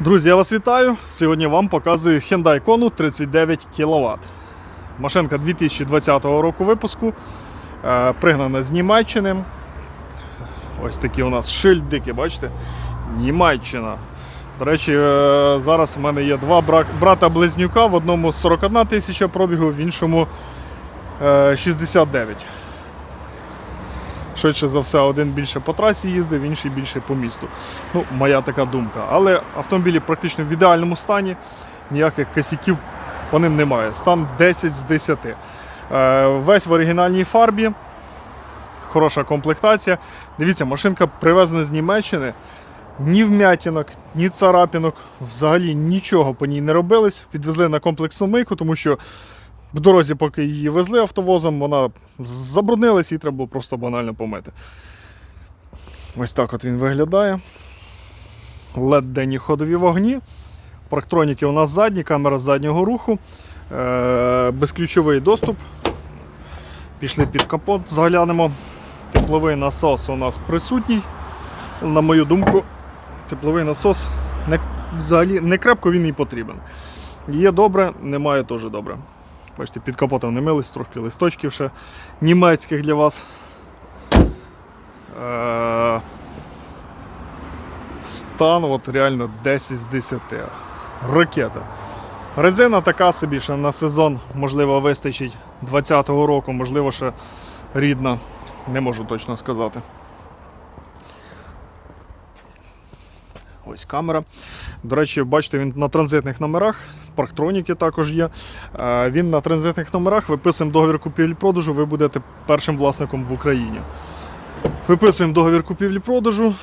Друзі, я вас вітаю. Сьогодні вам показую Hyundai Kona 39 кВт. Машинка 2020 року випуску. Е, Пригнана з Німеччини. Ось такі у нас шильдики, бачите? Німеччина. До речі, е, зараз в мене є два брата-близнюка. В одному 41 тисяча пробігу, в іншому е, 69. Швидше за все, один більше по трасі їздив, інший більше по місту. Ну, моя така думка. Але автомобілі практично в ідеальному стані, ніяких косяків по ним немає. Стан 10 з 10. Е, весь в оригінальній фарбі, хороша комплектація. Дивіться, машинка привезена з Німеччини. Ні вмятінок, ні царапінок, взагалі нічого по ній не робилось. Відвезли на комплексну мийку, тому що в дорозі, поки її везли автовозом, вона забруднилась і треба було просто банально помити. Ось так от він виглядає. led денні ходові вогні. Парктроніки у нас задні, камера заднього руху, е- безключовий доступ. Пішли під капот, заглянемо. Тепловий насос у нас присутній. На мою думку, тепловий насос не, взагалі не крепко він і потрібен. Є добре, немає теж добре. Бачите, під капотом не мились, трошки листочків ще німецьких для вас. Е, Стан от реально 10 з 10. Ракета. Резина така собі, що на сезон, можливо, вистачить 20-го року, можливо, ще рідна. Не можу точно сказати. Ось камера. До речі, бачите, він на транзитних номерах, парктроніки також є. Е, Він на транзитних номерах, виписуємо договір купівлі-продажу, ви будете першим власником в Україні. Виписуємо договір купівлі-продажу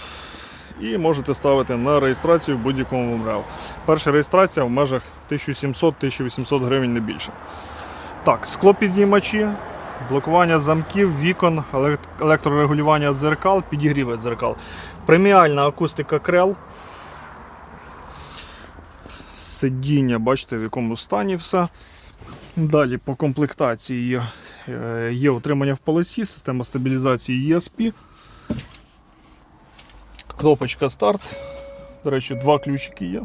і можете ставити на реєстрацію в будь-якому МРЕО. Перша реєстрація в межах 1700-1800 гривень не більше. Так, склопідіймачі, блокування замків, вікон, електрорегулювання дзеркал, підігріви дзеркал. Преміальна акустика крел. Сидіння, бачите, в якому стані все. Далі по комплектації є, е, є утримання в полосі, система стабілізації ESP. Кнопочка старт. До речі, два ключики є.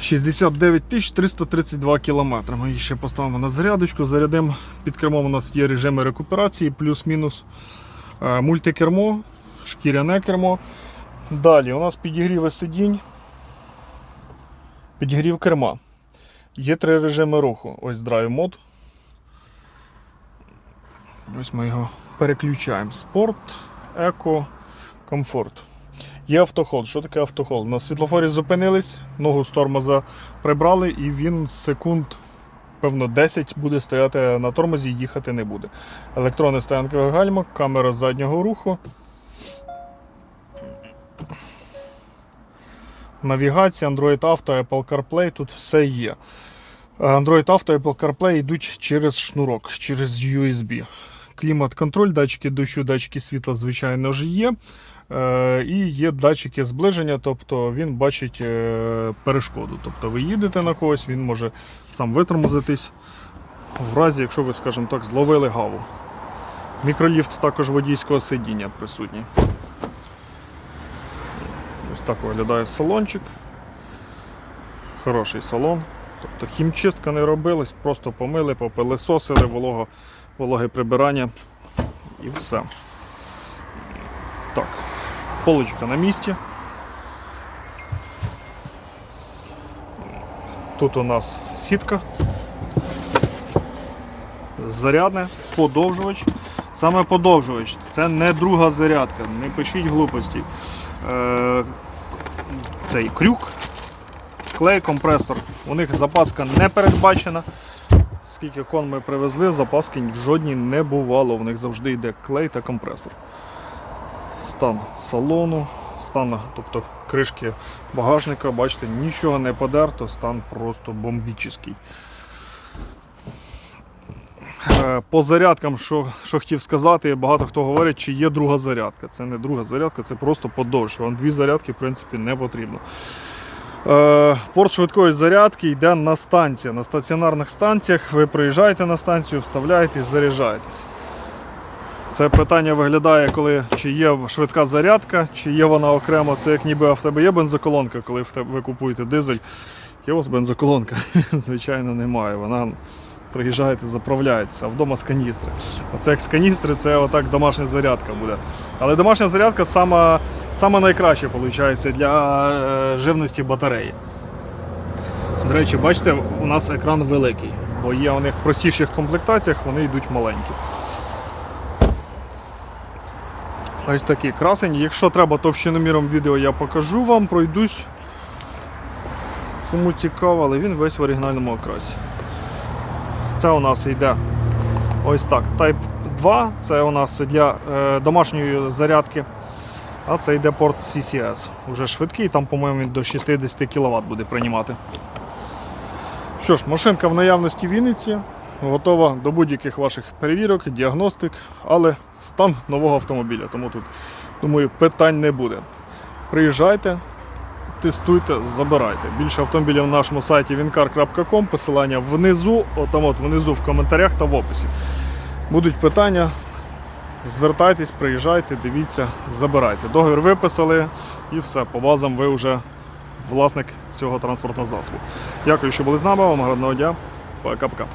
69 332 кілометри. Ми її ще поставимо на зарядочку, зарядимо. Під кермом у нас є режими рекуперації, плюс-мінус Е, мультикермо, шкіряне кермо. Далі у нас підігріви сидінь, підігрів керма. Є три режими руху. Ось Drive Mode. Ось ми його переключаємо. Спорт, еко, комфорт. Є автоход. Що таке автоход? На світлофорі зупинились, ногу з тормоза прибрали, і він секунд, певно, 10 буде стояти на тормозі і їхати не буде. Електронне стоянкове гальмо, камера заднього руху. Навігація, Android Auto, Apple CarPlay, тут все є. Android Auto Apple CarPlay йдуть через шнурок, через USB. Клімат-контроль, датчики дощу, датчики світла, звичайно ж є. Е, І є датчики зближення, тобто він бачить е, перешкоду. Тобто ви їдете на когось, він може сам витормозитись в разі, якщо ви, скажімо так, зловили гаву. Мікроліфт також водійського сидіння присутній. Так виглядає салончик. Хороший салон. Тобто хімчистка не робилась, просто помили, попилисосили, волого, вологе прибирання і все. Так, полочка на місці. Тут у нас сітка. Зарядне, подовжувач. Саме подовжувач, це не друга зарядка, не пишіть глупості. Цей крюк, клей, компресор. У них запаска не передбачена. Скільки кон ми привезли, запаски в жодній не бувало. В них завжди йде клей та компресор. Стан салону, стан, тобто кришки багажника, бачите, нічого не подерто, стан просто бомбічний. Е, По зарядкам, що, що хотів сказати, багато хто говорить, чи є друга зарядка. Це не друга зарядка, це просто подовж. Вам дві зарядки, в принципі, не потрібно. Е, Порт швидкої зарядки йде на станції. На стаціонарних станціях ви приїжджаєте на станцію, вставляєте і заряджаєтесь. Це питання виглядає, коли чи є швидка зарядка, чи є вона окремо. Це як ніби в тебе є бензоколонка, коли ви купуєте дизель. Є у вас бензоколонка? Звичайно, немає. Вона приїжджаєте, заправляється, а вдома з каністри. Оце як з каністри, це отак домашня зарядка буде. Але домашня зарядка сама, сама найкраща виходить для е, живності батареї. До речі, бачите, у нас екран великий, бо є у них в простіших комплектаціях, вони йдуть маленькі. Ось такий красень. Якщо треба товщиноміром відео, я покажу вам, пройдусь. Кому цікаво, але він весь в оригінальному окрасі. Це у нас йде ось так. Type 2, це у нас для е, домашньої зарядки. А це йде порт CCS. Уже швидкий, там, по-моєму, він до 60 кВт буде приймати. Що ж, машинка в наявності в Вінниці. Готова до будь-яких ваших перевірок, діагностик, але стан нового автомобіля. Тому тут, думаю, питань не буде. Приїжджайте, тестуйте, забирайте. Більше автомобілів на нашому сайті wincar.com, посилання внизу, отам от внизу в коментарях та в описі. Будуть питання, звертайтесь, приїжджайте, дивіться, забирайте. Договір виписали і все, по базам ви вже власник цього транспортного засобу. Дякую, що були з нами. Вам гарного дня. Пока-пока.